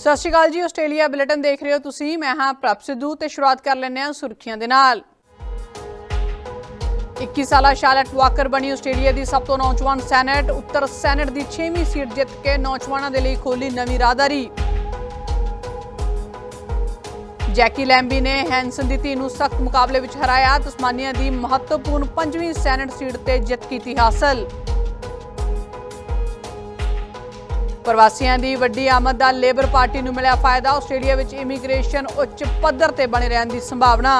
ਸਤਿ ਸ਼੍ਰੀ ਅਕਾਲ ਜੀ, Australia bulletin ਦੇਖ ਰਹੇ ਹੋ ਤੁਸੀਂ। ਮੈਂ ਹਾਂ ਪ੍ਰਭ ਸਿੱਧੂ ਤੇ ਸ਼ੁਰੂਆਤ ਕਰ ਲੈਂਦੇ ਹਾਂ ਸੁਰਖੀਆਂ ਦੇ ਨਾਲ। 21 ਸਾਲਾ ਸ਼ਾਰਲਟ ਵਾਕਰ ਬਣੀ ਆਸਟ੍ਰੇਲੀਆ ਦੀ ਸਭ ਤੋਂ ਨੌਜਵਾਨ ਸੈਨੇਟ। ਉੱਤਰ ਸੈਨੇਟ ਦੀ 6ਵੀਂ ਸੀਟ ਜਿੱਤ ਕੇ ਨੌਜਵਾਨਾਂ ਦੇ ਲਈ ਖੋਲੀ ਨਵੀਂ ਰਾਹਦਾਰੀ। ਜੈਕੀ ਲੈਂਬੀ ਨੇ ਹੈਂਸਨ ਦੀ ਧੀ ਨੂੰ ਸਖਤ ਮੁਕਾਬਲੇ ਵਿੱਚ ਹਰਾਇਆ। ਤਸਮਾਨੀਆ ਦੀ ਮਹੱਤਵਪੂਰਨ 5ਵੀਂ ਸੈਨੇਟ ਸੀਟ ਤੇ ਜਿੱਤ ਕੀਤੀ ਹਾਸਲ। ਪ੍ਰਵਾਸੀਆਂ ਦੀ ਵੱਡੀ ਆਮਦ ਦਾ ਲੇਬਰ ਪਾਰਟੀ ਨੂੰ ਮਿਲਿਆ ਫਾਇਦਾ, ਆਸਟ੍ਰੇਲੀਆ ਵਿੱਚ ਇਮੀਗ੍ਰੇਸ਼ਨ ਉੱਚ ਪੱਧਰ ਤੇ ਬਣੇ ਰਹਿਣ ਦੀ ਸੰਭਾਵਨਾ।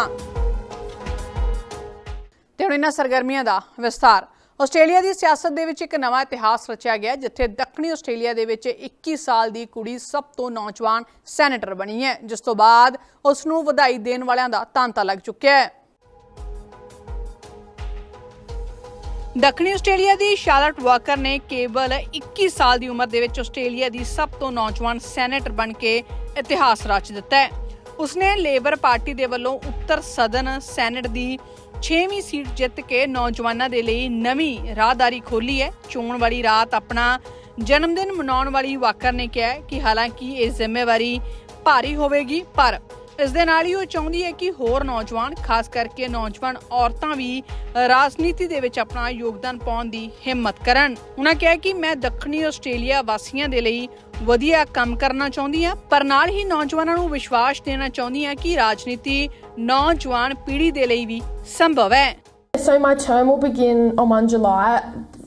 ਤੇ ਹੁਣ ਇਹਨਾਂ ਸਰਗਰਮੀਆਂ ਦਾ ਵਿਸਥਾਰ। ਆਸਟ੍ਰੇਲੀਆ ਦੀ ਸਿਆਸਤ ਦੇ ਵਿੱਚ ਇੱਕ ਨਵਾਂ ਇਤਿਹਾਸ ਰਚਿਆ ਗਿਆ, ਜਿੱਥੇ ਦੱਖਣੀ ਆਸਟ੍ਰੇਲੀਆ ਦੇ ਵਿੱਚ 21 ਸਾਲ ਦੀ ਕੁੜੀ ਸਭ ਤੋਂ ਨੌਜਵਾਨ ਸੈਨੇਟਰ ਬਣੀ ਹੈ, ਜਿਸ ਤੋਂ ਬਾਅਦ ਉਸ ਨੂੰ ਵਧਾਈ ਦੇਣ ਵਾਲਿਆਂ ਦਾ ਤਾਂਤਾ ਲੱਗ ਚੁੱਕਿਆ ਹੈ। ਦੱਖਣੀ ਆਸਟ੍ਰੇਲੀਆ ਦੀ ਸ਼ਾਰਲਟ ਵਾਕਰ ਨੇ ਕੇਵਲ 21 ਸਾਲ ਦੀ ਉਮਰ ਦੇ ਵਿੱਚ ਆਸਟ੍ਰੇਲੀਆ ਦੀ ਸਭ ਤੋਂ ਨੌਜਵਾਨ ਸੈਨੇਟਰ ਬਣ ਕੇ ਇਤਿਹਾਸ ਰਚ ਦਿੱਤਾ ਹੈ। ਉਸਨੇ ਲੇਬਰ ਪਾਰਟੀ ਦੇ ਵੱਲੋਂ ਉੱਤਰ ਸਦਨ ਸੈਨੇਟ ਦੀ 6ਵੀਂ ਸੀਟ ਜਿੱਤ ਕੇ ਨੌਜਵਾਨਾਂ ਦੇ ਲਈ ਨਵੀਂ ਰਾਹਦਾਰੀ ਖੋਲੀ ਹੈ। ਚੋਣ ਵਾਲੀ ਰਾਤ ਆਪਣਾ ਜਨਮ ਦਿਨ ਮਨਾਉਣ ਵਾਲੀ ਵਾਕਰ ਨੇ ਕਿਹਾ ਕਿ ਹਾਲਾਂਕਿ ਇਹ ਜ਼ਿੰਮੇਵਾਰੀ ਭਾਰੀ ਹੋਵੇਗੀ, ਪਰ ਇਸ ਦੇ ਨਾਲ ਹੀ ਉਹ ਚਾਹੁੰਦੀ ਹੈ ਕਿ ਹੋਰ ਨੌਜਵਾਨ, ਖਾਸ ਕਰਕੇ ਨੌਜਵਾਨ ਔਰਤਾਂ ਵੀ ਰਾਜਨੀਤੀ ਦੇ ਵਿੱਚ ਆਪਣਾ ਯੋਗਦਾਨ ਪਾਉਣ ਦੀ ਹਿੰਮਤ ਕਰਨ ਉਹਨਾਂ ਕਿਹਾ ਕਿ ਮੈਂ ਦੱਖਣੀ ਆਸਟ੍ਰੇਲੀਆ ਵਾਸੀਆਂ ਦੇ ਲਈ ਵਧੀਆ ਕੰਮ ਕਰਨਾ ਚਾਹੁੰਦੀ ਹਾਂ, ਪਰ ਨਾਲ ਹੀ ਨੌਜਵਾਨਾਂ ਨੂੰ ਵਿਸ਼ਵਾਸ ਦੇਣਾ ਚਾਹੁੰਦੀ ਹਾਂ ਕਿ ਰਾਜਨੀਤੀ ਨੌਜਵਾਨ ਪੀੜ੍ਹੀ ਦੇ ਲਈ ਵੀ ਸੰਭਵ ਹੈ So my term will begin on 1 July.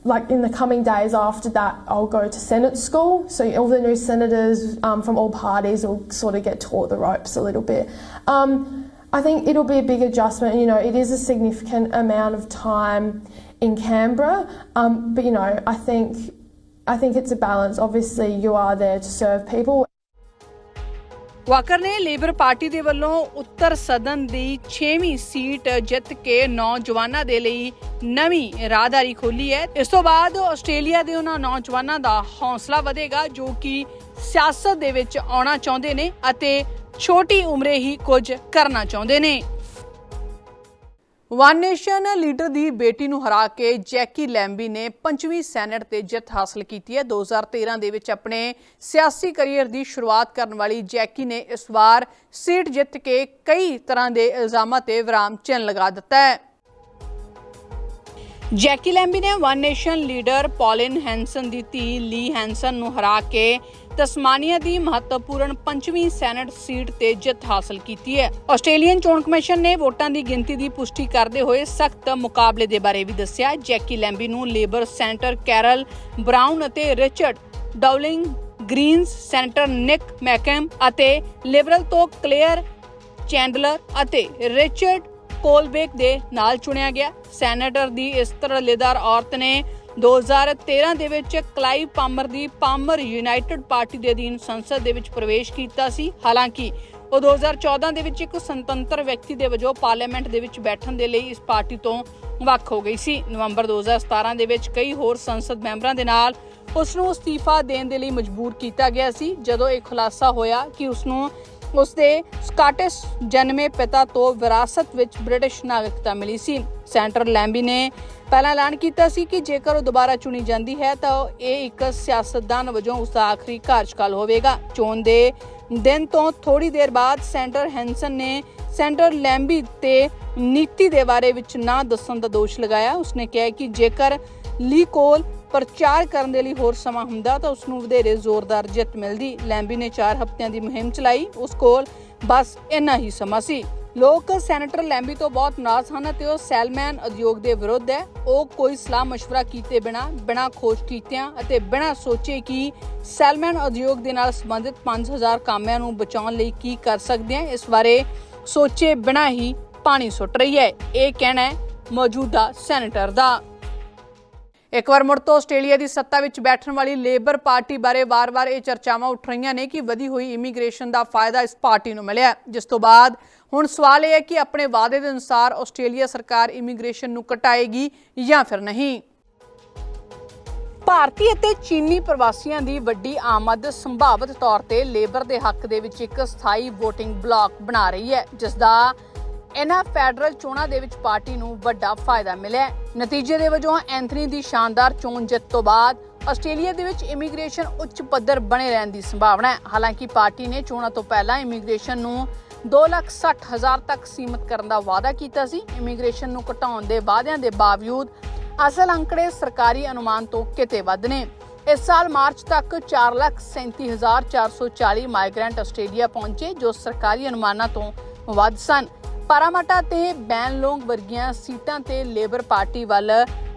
Like in the coming days after that, I'll go to Senate school. So all the new senators um, from all parties will sort of get taught the ropes a little bit. Um, I think it'll be a big adjustment. You know, it is a significant amount of time in Canberra, um, but you know, I think I think it's a balance. Obviously, you are there to serve people. Walker ਨੇ Labour party ਦੇ ਵੱਲੋਂ ਉੱਤਰ ਸਦਨ ਦੀ 6ਵੀਂ seat ਜਿੱਤ ਕੇ ਨੌਜਵਾਨਾਂ ਦੇ ਲਈ ਨਵੀਂ ਰਾਹਦਾਰੀ ਖੋਲੀ ਹੈ। ਇਸ ਤੋਂ ਬਾਅਦ ਆਸਟ੍ਰੇਲੀਆ ਦੇ ਉਹਨਾਂ ਨੌਜਵਾਨਾਂ ਦਾ ਹੌਸਲਾ ਵਧੇਗਾ, ਜੋ ਕਿ ਸਿਆਸਤ ਦੇ ਵਿੱਚ ਆਉਣਾ ਚਾਹੁੰਦੇ ਨੇ ਅਤੇ ਛੋਟੀ ਉਮਰੇ ਹੀ ਕੁਝ ਕਰਨਾ ਚਾਹੁੰਦੇ ਨੇ। ਵਨ ਨੇਸ਼ਨ ਲੀਡਰ ਦੀ ਬੇਟੀ ਨੂੰ ਹਰਾ ਕੇ ਜੈਕੀ ਲੈਂਬੀ ਨੇ ਪੰਜਵੀਂ ਸੈਨੇਟ ਤੇ ਜਿੱਤ ਹਾਸਲ ਕੀਤੀ ਹੈ। 2013 ਦੇ ਵਿੱਚ ਆਪਣੇ ਸਿਆਸੀ ਕੈਰੀਅਰ ਦੀ ਸ਼ੁਰੂਆਤ ਕਰਨ ਵਾਲੀ ਜੈਕੀ ਨੇ ਇਸ ਵਾਰ ਸੀਟ ਜਿੱਤ ਕੇ ਕਈ ਤਰ੍ਹਾਂ ਦੇ ਇਲਜ਼ਾਮਾਂ ਤੇ ਵਿਰਾਮ ਚਿੰਨ ਲਗਾ ਦਿੱਤਾ ਹੈ। ਜੈਕੀ ਲੈਂਬੀ ਨੇ One Nation leader Pauline Hanson ਦੀ ਧੀ ਲੀ ਹੈਂਸਨ ਨੂੰ ਹਰਾ ਕੇ ਤਸਮਾਨੀਆ ਦੀ ਮਹੱਤਵਪੂਰਨ ਪੰਜਵੀਂ ਸੈਨੇਟ ਸੀਟ ਤੇ ਜਿੱਤ ਹਾਸਲ ਕੀਤੀ ਹੈ। ਆਸਟ੍ਰੇਲੀਅਨ ਚੋਣ ਕਮਿਸ਼ਨ ਨੇ ਵੋਟਾਂ ਦੀ ਗਿਣਤੀ ਦੀ ਪੁਸ਼ਟੀ ਕਰਦੇ ਹੋਏ ਸਖਤ ਮੁਕਾਬਲੇ ਦੇ ਬਾਰੇ ਵੀ ਦੱਸਿਆ। ਜੈਕੀ ਲੈਂਬੀ ਨੂੰ ਲੇਬਰ ਸੈਨੇਟਰ ਕੈਰਲ ਬ੍ਰਾਊਨ ਅਤੇ Richard Dowling Greens senator Nick McKim ਅਤੇ ਲਿਬਰਲ ਤੋਂ ਕਲੇਅਰ ਚੈਂਡਲਰ ਅਤੇ ਰਿਚਰਡ ਕੋਲਬੇਕ ਦੇ ਨਾਲ ਚੁਣਿਆ ਗਿਆ। ਸੈਨੇਟਰ ਦੀ ਇਸ ਤਰ੍ਹਾਂ ਔਰਤ ਨੇ 2013 ਦੇ ਵਿੱਚ ਕਲਾਈ ਪਾਮਰ ਦੀ ਪਾਮਰ ਯੂਨਾਈਟਿਡ ਪਾਰਟੀ ਦੇ ਅਧੀਨ ਸੰਸਦ ਦੇ ਵਿੱਚ ਪ੍ਰਵੇਸ਼ ਕੀਤਾ ਸੀ। ਹਾਲਾਂਕਿ, ਉਹ 2014 ਦੇ ਵਿੱਚ ਇੱਕ ਸੁਤੰਤਰ ਵਿਅਕਤੀ ਦੇ ਵਜੋਂ ਪਾਰਲੀਮੈਂਟ ਦੇ ਵਿੱਚ ਬੈਠਣ ਦੇ ਲਈ ਇਸ ਪਾਰਟੀ ਤੋਂ ਵੱਖ ਹੋ ਗਈ ਸੀ। ਨਵੰਬਰ 2017 ਦੇ ਵਿੱਚ ਕਈ ਹੋਰ ਸੰਸਦ ਮੈਂਬਰਾਂ ਦੇ ਨਾਲ ਉਸ ਨੂੰ ਅਸਤੀਫਾ ਦੇਣ ਦੇ ਲਈ ਮਜਬੂਰ ਕੀਤਾ ਗਿਆ ਸੀ। ਜਦੋਂ ਇਹ ਖੁਲਾਸਾ ਹੋਇਆ ਕਿ ਉਸ ਨੂੰ ਉਸ ਸਕਾਟਿਸ਼ ਜਨਮੇ ਪਿਤਾ ਤੋਂ ਵਿਰਾਸਤ ਵਿੱਚ ਬ੍ਰਿਟਿਸ਼ ਨਾਗਰਿਕਤਾ ਮਿਲੀ ਸੀ। ਸੈਂਟਰ ਲੈਂਬੀ ਨੇ ਪਹਿਲਾਂ ਐਲਾਨ ਕੀਤਾ ਸੀ ਕਿ ਜੇਕਰ ਉਹ ਦੁਬਾਰਾ ਚੁਣੀ ਜਾਂਦੀ ਹੈ ਤਾਂ ਇਹ ਇੱਕ ਸਿਆਸਤਦਾਨ ਵਜੋਂ ਉਸ ਦਾ ਆਖਰੀ ਕਾਰਜਕਾਲ ਹੋਵੇਗਾ। ਚੋਣ ਦੇ ਦਿਨ ਤੋਂ ਥੋੜੀ ਦੇਰ ਬਾਅਦ ਸੈਂਟਰ ਹੈਂਸਨ ਨੇ ਸੈਂਟਰ ਲੈਂਬੀ ਤੇ ਨੀਤੀ ਦੇ ਬਾਰੇ ਵਿੱਚ ਨਾ ਦੱਸਣ ਦਾ ਦੋਸ਼ ਲਗਾਇਆ। ਉਸਨੇ ਕਿਹਾ ਕਿ ਜੇਕਰ ਲੀ ਕੋਲ ਪ੍ਰਚਾਰ ਕਰਨ ਦੇ ਲਈ ਹੋਰ ਸਮਾਂ ਹੁੰਦਾ ਤਾਂ ਉਸ ਨੂੰ ਵਧੇਰੇ ਜ਼ੋਰਦਾਰ ਜਿੱਤ ਮਿਲਦੀ ਲੈਂਬੀ ਨੇ 4 ਹਫ਼ਤਿਆਂ ਦੀ ਮੁਹਿੰਮ ਚਲਾਈ ਉਸ ਕੋਲ ਬਸ ਇੰਨਾ ਹੀ ਸਮਾਂ ਸੀ ਲੋਕ ਸੈਨੇਟਰ ਲੈਂਬੀ ਤੋਂ ਬਹੁਤ ਨਾਰਾਜ਼ ਹਨ ਤੇ ਉਹ ਸੈਲਮੈਨ ਉਦਯੋਗ ਦੇ ਵਿਰੁੱਧ ਹੈ ਉਹ ਕੋਈ ਸਲਾਹ مشورہ ਕੀਤੇ ਬਿਨਾ ਬਿਨਾ ਖੋਜ ਕੀਤਿਆਂ ਅਤੇ ਬਿਨਾ ਸੋਚੇ ਕਿ ਸੈਲਮੈਨ ਉਦਯੋਗ ਦੇ ਨਾਲ ਸੰਬੰਧਿਤ 5000 ਕਾਮਿਆਂ ਨੂੰ ਬਚਾਉਣ ਲਈ ਕੀ ਕਰ ਸਕਦੇ ਹਾਂ ਇਸ ਬਾਰੇ ਸੋਚੇ ਬਿਨਾ ਹੀ ਪਾਣੀ ਸੁੱਟ ਰਹੀ ਹੈ ਇਹ ਕਹਿਣਾ ਹੈ ਮੌਜੂਦਾ ਸੈਨੇਟਰ ਦਾ ਇੱਕ ਵਾਰ ਮੁੜ ਤੋਂ ਆਸਟ੍ਰੇਲੀਆ ਦੀ ਸੱਤਾ ਵਿੱਚ ਬੈਠਣ ਵਾਲੀ ਲੇਬਰ ਪਾਰਟੀ ਬਾਰੇ ਵਾਰ-ਵਾਰ ਇਹ ਚਰਚਾਵਾਂ ਉੱਠ ਰਹੀਆਂ ਨੇ ਕਿ ਵਧੀ ਹੋਈ ਇਮੀਗ੍ਰੇਸ਼ਨ ਦਾ ਫਾਇਦਾ ਇਸ ਪਾਰਟੀ ਨੂੰ ਮਿਲਿਆ ਜਿਸ ਤੋਂ ਬਾਅਦ ਹੁਣ ਸਵਾਲ ਇਹ ਹੈ ਕਿ ਆਪਣੇ ਵਾਅਦੇ ਦੇ ਅਨੁਸਾਰ ਆਸਟ੍ਰੇਲੀਆ ਸਰਕਾਰ ਇਮੀਗ੍ਰੇਸ਼ਨ ਨੂੰ ਘਟਾਏਗੀ ਜਾਂ ਫਿਰ ਨਹੀਂ। ਭਾਰਤੀ ਅਤੇ ਚੀਨੀ ਪ੍ਰਵਾਸੀਆਂ ਦੀ ਵੱਡੀ ਆਮਦ ਸੰਭਾਵਿਤ ਤੌਰ ਤੇ ਲੇਬਰ ਦੇ ਹੱਕ ਦੇ ਵਿੱਚ ਇੱਕ ਸਥਾਈ VOTING ਬਲਾਕ ਬਣਾ ਰਹੀ ਹੈ, ਜਿਸ ਦਾ ਇਹਨਾਂ ਫੈਡਰਲ ਚੋਣਾਂ ਦੇ ਵਿੱਚ ਪਾਰਟੀ ਨੂੰ ਵੱਡਾ ਫਾਇਦਾ ਮਿਲਿਆ ਨਤੀਜੇ ਦੇ ਵਜੋਂ ਐਂਥਨੀ ਦੀ ਸ਼ਾਨਦਾਰ ਚੋਣ ਜਿੱਤ ਤੋਂ ਬਾਅਦ ਆਸਟ੍ਰੇਲੀਆ ਦੇ ਵਿੱਚ ਇਮੀਗ੍ਰੇਸ਼ਨ ਉੱਚ ਪੱਧਰ ਬਣੇ ਰਹਿਣ ਦੀ ਸੰਭਾਵਨਾ ਹੈ। ਹਾਲਾਂਕਿ ਪਾਰਟੀ ਨੇ ਚੋਣਾਂ ਤੋਂ ਪਹਿਲਾਂ ਇਮੀਗ੍ਰੇਸ਼ਨ ਨੂੰ 2,60,000 ਤੱਕ ਸੀਮਿਤ ਕਰਨ ਦਾ ਵਾਅਦਾ ਕੀਤਾ ਸੀ। ਇਮੀਗ੍ਰੇਸ਼ਨ ਨੂੰ ਘਟਾਉਣ ਦੇ ਵਾਅਦਿਆਂ ਦੇ ਬਾਵਜੂਦ ਅਸਲ ਅੰਕੜੇ ਸਰਕਾਰੀ ਅਨੁਮਾਨ ਤੋਂ ਕਿਤੇ ਵੱਧ ਨੇ। ਇਸ ਸਾਲ ਮਾਰਚ ਤੱਕ 4,37,440 ਮਾਈਗ੍ਰੈਂਟ ਆਸਟ੍ਰੇਲੀਆ ਪਹੁੰਚੇ ਜੋ ਸਰਕਾਰੀ ਅਨੁਮਾਨਾਂ ਤੋਂ ਵੱਧ ਸਨ। ਪਾਰਾਮਾਟਾ ਤੇ ਬੈਨਲੋਂਗ ਵਰਗੀਆਂ ਸੀਟਾਂ ਤੇ ਲੇਬਰ ਪਾਰਟੀ ਵੱਲ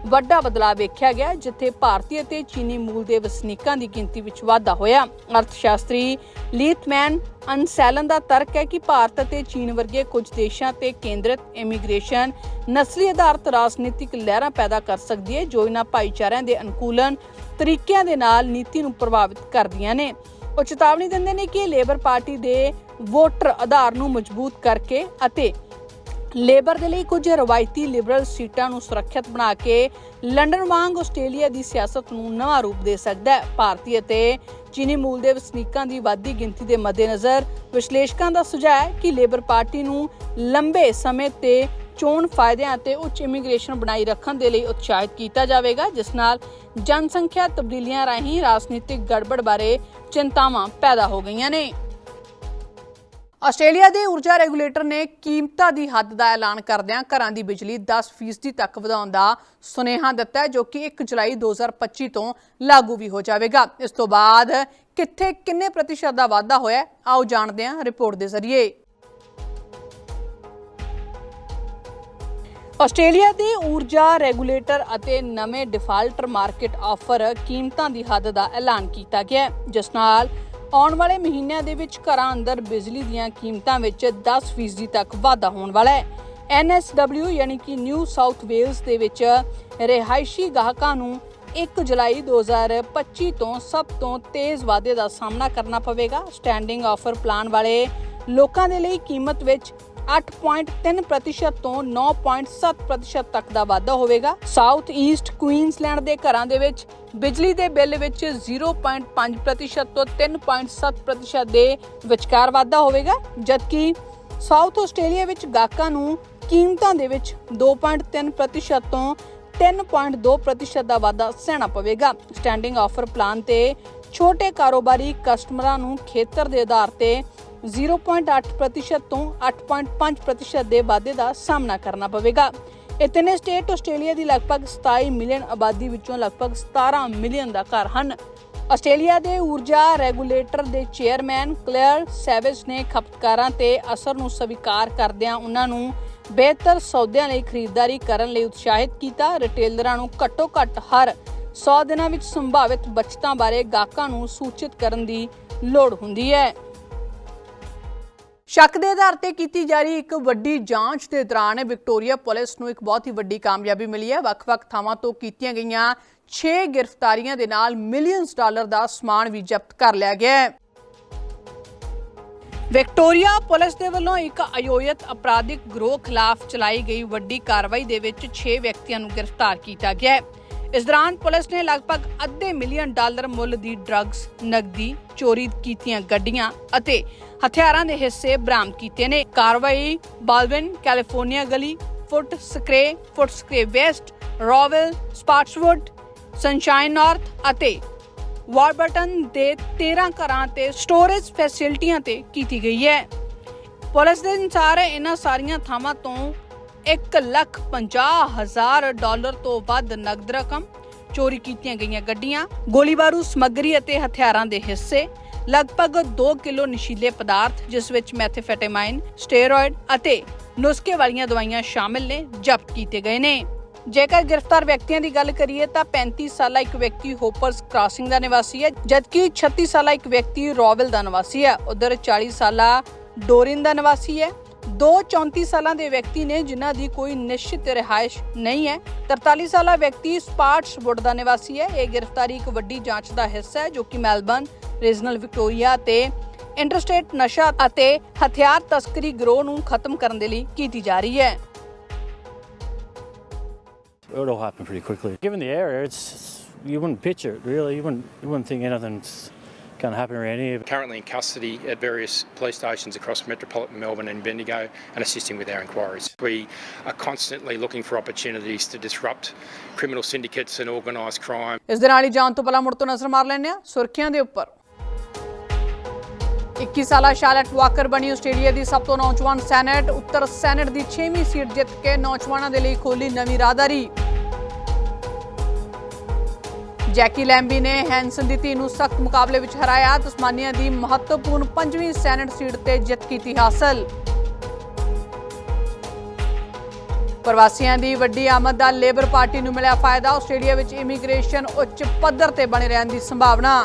ਵੱਡਾ ਬਦਲਾਅ ਵੇਖਿਆ ਗਿਆ, ਜਿੱਥੇ ਭਾਰਤੀ ਅਤੇ ਚੀਨੀ ਮੂਲ ਦੇ ਵਸਨੀਕਾਂ ਦੀ ਗਿਣਤੀ ਵਿੱਚ ਵਾਧਾ ਹੋਇਆ। ਅਰਥਸ਼ਾਸਤਰੀ ਲੀਥਮੈਨ ਅਨਸੈਲਨ ਦਾ ਤਰਕ ਹੈ ਕਿ ਭਾਰਤ ਅਤੇ ਚੀਨ ਵਰਗੇ ਕੁਝ ਦੇਸ਼ਾਂ ਤੇ ਕੇਂਦਰਿਤ ਇਮੀਗ੍ਰੇਸ਼ਨ ਨਸਲੀ ਆਧਾਰਿਤ ਰਾਜਨੀਤਿਕ ਲਹਿਰਾਂ ਪੈਦਾ ਕਰ ਸਕਦੀ ਹੈ, ਜੋ ਇਹਨਾਂ ਭਾਈਚਾਰਿਆਂ ਦੇ ਅਨੁਕੂਲਨ ਤਰੀਕਿਆਂ ਦੇ ਨਾਲ ਨੀਤੀ ਨੂੰ ਪ੍ਰਭਾਵਿਤ ਕਰਦੀਆਂ ਨੇ। ਉਹ ਚੇਤਾਵਨੀ ਦਿੰਦੇ ਨੇ ਕਿ ਲੇਬਰ ਪਾਰਟੀ ਦੇ ਵੋਟਰ ਆਧਾਰ ਨੂੰ ਮਜ਼ਬੂਤ ਕਰਕੇ ਅਤੇ ਲੇਬਰ ਦੇ ਲਈ ਕੁਝ ਰਵਾਇਤੀ ਲਿਬਰਲ ਸੀਟਾਂ ਨੂੰ ਸੁਰੱਖਿਅਤ ਬਣਾ ਕੇ ਲੰਡਨ ਵਾਂਗ ਆਸਟ੍ਰੇਲੀਆ ਦੀ ਸਿਆਸਤ ਨੂੰ ਨਵਾਂ ਰੂਪ ਦੇ ਸਕਦਾ ਹੈ। ਭਾਰਤੀ ਅਤੇ ਚੀਨੀ ਮੂਲ ਦੇ ਵਸਨੀਕਾਂ ਦੀ ਵਾਧੀ ਗਿਣਤੀ ਦੇ ਮੱਦੇਨਜ਼ਰ ਵਿਸ਼ਲੇਸ਼ਕਾਂ ਦਾ ਸੁਝਾਅ ਹੈ ਕਿ ਲੇਬਰ ਪਾਰਟੀ ਨੂੰ ਲੰਬੇ ਸਮੇਂ ਤੇ ਚੋਣ ਫਾਇਦਿਆਂ ਅਤੇ ਉੱਚ ਇਮੀਗ੍ਰੇਸ਼ਨ ਬਣਾਈ ਰੱਖਣ ਦੇ ਲਈ ਉਤਸ਼ਾਹਿਤ ਕੀਤਾ ਜਾਵੇਗਾ, ਜਿਸ ਨਾਲ ਜਨਸੰਖਿਆ ਤਬਦੀਲੀਆਂ ਰਾਹੀਂ ਰਾਜਨੀਤਿਕ ਗੜਬੜ ਬਾਰੇ ਚਿੰਤਾਵਾਂ ਪੈਦਾ ਹੋ ਗਈਆਂ ਨੇ। ਆਸਟ੍ਰੇਲੀਆ ਦੇ ਊਰਜਾ ਰੈਗੂਲੇਟਰ ਨੇ ਕੀਮਤਾਂ ਦੀ ਹੱਦ ਦਾ ਐਲਾਨ ਕਰਦਿਆਂ ਘਰਾਂ ਦੀ ਬਿਜਲੀ 10% ਤੱਕ ਵਧਾਉਣ ਦਾ ਸੁਨੇਹਾ ਦਿੱਤਾ ਹੈ, ਜੋ ਕਿ 1 ਜੁਲਾਈ 2025 ਤੋਂ ਲਾਗੂ ਵੀ ਹੋ ਜਾਵੇਗਾ। ਇਸ ਤੋਂ ਬਾਅਦ ਕਿੱਥੇ ਕਿੰਨੇ ਪ੍ਰਤੀਸ਼ਤ ਦਾ ਵਾਧਾ ਹੋਇਆ ਆਓ ਜਾਣਦੇ ਹਾਂ ਰਿਪੋਰਟ ਦੇ ਜ਼ਰੀਏ। ਆਸਟ੍ਰੇਲੀਆ ਦੇ ਊਰਜਾ ਰੈਗੂਲੇਟਰ ਅਤੇ ਨਵੇਂ ਡਿਫਾਲਟਰ ਮਾਰਕੀਟ ਆਫਰ ਕੀਮਤਾਂ ਦੀ ਹੱਦ ਦਾ ਐਲਾਨ ਕੀਤਾ ਗਿਆ ਜਿਸ ਨਾਲ ਆਉਣ ਵਾਲੇ ਮਹੀਨਿਆਂ ਦੇ ਵਿੱਚ ਘਰਾਂ ਅੰਦਰ ਬਿਜਲੀ ਦੀਆਂ ਕੀਮਤਾਂ ਵਿੱਚ 10% ਤੱਕ ਵਾਧਾ ਹੋਣ ਵਾਲਾ ਹੈ। NSW ਯਾਨੀ ਕਿ ਨਿਊ ਸਾਊਥ ਵੇਲਸ ਦੇ ਵਿੱਚ ਰਿਹਾਇਸ਼ੀ ਗਾਹਕਾਂ ਨੂੰ 1 ਜੁਲਾਈ 2025 ਤੋਂ ਸਭ ਤੋਂ ਤੇਜ਼ ਵਾਧੇ ਦਾ ਸਾਹਮਣਾ ਕਰਨਾ ਪਵੇਗਾ। ਸਟੈਂਡਿੰਗ ਆਫਰ ਪਲਾਨ ਵਾਲੇ ਲੋਕਾਂ ਦੇ ਲਈ ਕੀਮਤ ਵਿੱਚ 8.3% ਤੋਂ 9.7% ਤੱਕ ਦਾ ਵਾਧਾ ਹੋਵੇਗਾ। ਸਾਊਥ ਈਸਟ ਕੁਈਨਸਲੈਂਡ ਦੇ ਘਰਾਂ ਦੇ ਵਿੱਚ ਬਿਜਲੀ ਦੇ ਬਿੱਲ ਵਿੱਚ 0.5% ਤੋਂ 3.7% ਦੇ ਵਿਚਕਾਰ ਵਾਧਾ ਹੋਵੇਗਾ, ਜਦਕਿ ਸਾਊਥ ਆਸਟ੍ਰੇਲੀਆ ਵਿੱਚ ਗਾਹਕਾਂ ਨੂੰ ਕੀਮਤਾਂ ਦੇ ਵਿੱਚ 2.3% ਤੋਂ 3.2% ਦਾ ਵਾਧਾ ਸਹਿਣਾ ਪਵੇਗਾ। ਸਟੈਂਡਿੰਗ ਆਫਰ ਪਲਾਨ ਤੇ ਛੋਟੇ ਕਾਰੋਬਾਰੀ ਕਸਟਮਰਾਂ ਨੂੰ ਖੇਤਰ ਦੇ ਆਧਾਰ ਤੇ 0.8% ਤੋਂ 8.5% ਦੇ ਵਾਧੇ ਦਾ ਸਾਹਮਣਾ ਕਰਨਾ ਪਵੇਗਾ। ਇਹ ਤਿੰਨੇ ਸਟੇਟ ਆਸਟ੍ਰੇਲੀਆ ਦੀ ਲਗਭਗ 27 ਮਿਲੀਅਨ ਆਬਾਦੀ ਵਿੱਚੋਂ ਲਗਭਗ 17 ਮਿਲੀਅਨ ਦਾ ਘਰ ਹਨ। ਆਸਟ੍ਰੇਲੀਆ ਦੇ ਊਰਜਾ ਰੈਗੂਲੇਟਰ ਦੇ ਚੇਅਰਮੈਨ ਕਲੇਅਰ ਸੈਵੇਜ ਨੇ ਖਪਤਕਾਰਾਂ ਤੇ ਅਸਰ ਨੂੰ ਸਵੀਕਾਰ ਕਰਦਿਆਂ ਉਹਨਾਂ ਨੂੰ ਬਿਹਤਰ ਸੌਦਿਆਂ ਲਈ ਖਰੀਦਦਾਰੀ ਕਰਨ ਲਈ ਉਤਸ਼ਾਹਿਤ ਕੀਤਾ। ਰਿਟੇਲਰਾਂ ਨੂੰ ਘੱਟੋ-ਘੱਟ ਹਰ 100 ਦਿਨਾਂ ਵਿੱਚ ਸੰਭਾਵਿਤ ਬਚਤਾਂ ਬਾਰੇ ਗਾਹਕਾਂ ਨੂੰ ਸੂਚਿਤ ਕਰਨ ਦੀ ਲੋੜ ਹੁੰਦੀ ਹੈ। ਸ਼ੱਕ ਦੇ ਆਧਾਰ ਤੇ ਕੀਤੀ ਜਾ ਰਹੀ ਇੱਕ ਵੱਡੀ ਜਾਂਚ ਦੇ ਦੌਰਾਨ ਵਿਕਟੋਰੀਆ ਪੁਲਿਸ ਨੂੰ ਇੱਕ ਬਹੁਤ ਹੀ ਵੱਡੀ ਕਾਮਯਾਬੀ ਮਿਲੀ ਹੈ। ਵੱਖ-ਵੱਖ ਥਾਵਾਂ ਤੋਂ ਕੀਤੀਆਂ ਗਈਆਂ 6 ਗ੍ਰਿਫਤਾਰੀਆਂ ਦੇ ਨਾਲ ਮਿਲੀਅਨਸ ਡਾਲਰ ਦਾ ਸਮਾਨ ਵੀ ਜ਼ਬਤ ਕਰ ਲਿਆ ਗਿਆ ਹੈ। ਵਿਕਟੋਰੀਆ ਪੁਲਿਸ ਦੇ ਵੱਲੋਂ ਇੱਕ ਆਯੋਜਿਤ ਅਪਰਾਧਿਕ ਗਰੋਹ ਖਿਲਾਫ ਚਲਾਈ ਗਈ ਵੱਡੀ ਕਾਰਵਾਈ ਦੇ ਵਿੱਚ 6 ਵਿਅਕਤੀਆਂ ਨੂੰ ਗ੍ਰਿਫਤਾਰ ਕੀਤਾ ਗਿਆ ਹੈ। ਇਸ ਦੌਰਾਨ ਪੁਲਿਸ ਨੇ ਲਗਭਗ ਅੱਧੇ ਮਿਲੀਅਨ ਡਾਲਰ ਮੁੱਲ ਦੀ ਡਰੱਗਸ ਨਕਦੀ, ਚੋਰੀ ਕੀਤੀਆਂ ਗੱਡੀਆਂ ਅਤੇ ਹਥਿਆਰਾਂ ਦੇ ਹਿੱਸੇ ਬਰਾਮਦ ਕੀਤੇ ਨੇ। ਕਾਰਵਾਈ Balwyn, California Gully, Footscray Footscray West, Rowville, Spotswood, Sunshine North ਅਤੇ ਵਾਰਬਟਨ ਦੇ 13 ਘਰਾਂ ਤੇ ਸਟੋਰੇਜ ਫੈਸਿਲਿਟੀਆਂ ਤੇ ਕੀਤੀ ਗਈ ਹੈ। ਪੁਲਿਸ ਦੇ ਅਨੁਸਾਰ ਇਹਨਾਂ ਸਾਰੀਆਂ ਥਾਵਾਂ ਤੋਂ 1 ਲੱਖ 50 ਹਜ਼ਾਰ ਡਾਲਰ ਤੋਂ ਵੱਧ ਨਕਦ ਰਕਮ ਚੋਰੀ ਕੀਤੀਆਂ ਗਈਆਂ ਗੱਡੀਆਂ ਗੋਲੀ ਬਾਰੂ ਸਮੱਗਰੀ ਅਤੇ ਹਥਿਆਰਾਂ ਦੇ ਹਿੱਸੇ ਲਗਭਗ 2 ਕਿਲੋ ਨਸ਼ੀਲੇ ਪਦਾਰਥ, ਜਿਸ ਵਿੱਚ ਮੈਥੇਫੈਟਾਮਾਈਨ, ਸਟੇਰੋਇਡ ਅਤੇ ਨੁਸਖੇ ਵਾਲੀਆਂ ਦਵਾਈਆਂ ਸ਼ਾਮਿਲ ਨੇ, ਜ਼ਬਤ ਕੀਤੇ ਗਏ ਨੇ। ਜੇਕਰ ਗ੍ਰਿਫਤਾਰ ਵਿਅਕਤੀਆਂ ਦੀ ਗੱਲ ਕਰੀਏ ਤਾਂ 35 ਸਾਲਾ ਇੱਕ ਵਿਅਕਤੀ ਹੋਪਰਸ ਕ੍ਰਾਸਿੰਗ ਦਾ ਨਿਵਾਸੀ ਹੈ, ਜਦਕਿ 36 ਸਾਲਾ ਇੱਕ ਵਿਅਕਤੀ ਰੋਵਲ ਦਾ ਨਿਵਾਸੀ ਹੈ। ਉਧਰ 40 ਸਾਲਾ ਡੋਰਿਨ ਦਾ ਨਿਵਾਸੀ ਹੈ। ਦੋ 34 ਸਾਲਾਂ ਦੇ ਵਿਅਕਤੀ ਨੇ, ਜਿਨ੍ਹਾਂ ਦੀ ਕੋਈ ਨਿਸ਼ਚਿਤ ਰਿਹਾਇਸ਼ ਨਹੀਂ ਹੈ 43 ਸਾਲਾ ਵਿਅਕਤੀ ਸਪਾਰਟਸ ਵੁੱਡ ਦਾ ਨਿਵਾਸੀ ਹੈ। ਇਹ ਗ੍ਰਿਫਤਾਰੀ ਇੱਕ ਵੱਡੀ ਜਾਂਚ ਦਾ ਹਿੱਸਾ ਹੈ, ਜੋ ਕਿ ਮੈਲਬਰਨ ਰੀਜਨਲ ਵਿਕਟੋਰੀਆ ਤੇ ਇੰਟਰਸਟੇਟ ਨਸ਼ਾ ਅਤੇ ਹਥਿਆਰ ਤਸਕਰੀ ਗਰੋਹ ਨੂੰ ਖਤਮ ਕਰਨ ਦੇ ਲਈ ਕੀਤੀ ਜਾ ਰਹੀ ਹੈ It would all happen pretty quickly. Given the area, it's, you wouldn't picture it really. You wouldn't you wouldn't think anything's going to happen around here. currently in custody at various police stations across metropolitan Melbourne and Bendigo and assisting with our inquiries. We are constantly looking for opportunities to disrupt criminal syndicates and organised crime. ਇਸ ਦੇ ਨਾਲ ਹੀ ਜਾਣ ਤੋਂ ਪਹਿਲਾਂ ਮੁੜ ਤੋਂ ਨਜ਼ਰ ਮਾਰ ਲੈਂਦੇ ਆ ਸੁਰਖੀਆਂ ਦੇ ਉੱਪਰ 21 ਸਾਲਾ ਸ਼ਾਰਲਟ ਵਾਕਰ ਬਣੀ ਆਸਟ੍ਰੇਲੀਆ ਦੀ ਸਭ ਤੋਂ ਨੌਜਵਾਨ ਸੈਨੇਟ। ਉੱਤਰ ਸੈਨੇਟ ਦੀ 6ਵੀਂ ਸੀਟ ਜਿੱਤ ਕੇ ਨੌਜਵਾਨਾਂ ਦੇ ਲਈ ਖੋਲੀ ਨਵੀਂ ਰਾਹਦਾਰੀ। ਜੈਕੀ ਲੈਂਬੀ ਨੇ ਹੈਂਸਨ ਦੀ ਧੀ ਨੂੰ ਸਖਤ ਮੁਕਾਬਲੇ ਵਿੱਚ ਹਰਾਇਆ। ਤਸਮਾਨੀਆ ਦੀ ਮਹੱਤਵਪੂਰਨ 5ਵੀਂ ਸੈਨੇਟ ਸੀਟ ਤੇ ਜਿੱਤ ਕੀਤੀ ਹਾਸਲ। ਪ੍ਰਵਾਸੀਆਂ ਦੀ ਵੱਡੀ ਆਮਦ ਦਾ ਲੇਬਰ ਪਾਰਟੀ ਨੂੰ ਮਿਲਿਆ ਫਾਇਦਾ। ਆਸਟ੍ਰੇਲੀਆ ਵਿੱਚ ਇਮੀਗ੍ਰੇਸ਼ਨ ਉੱਚ ਪੱਧਰ ਤੇ ਬਣੇ ਰਹਿਣ ਦੀ ਸੰਭਾਵਨਾ।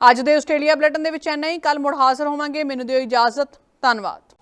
ਅੱਜ ਦੇ ਆਸਟ੍ਰੇਲੀਆ ਬੁਲੇਟਿਨ ਦੇ ਵਿੱਚ ਇੰਨਾ ਹੀ। ਕੱਲ ਮੁੜ ਹਾਜ਼ਰ ਹੋਵਾਂਗੇ। ਮੈਨੂੰ ਦਿਓ ਇਜਾਜ਼ਤ। ਧੰਨਵਾਦ।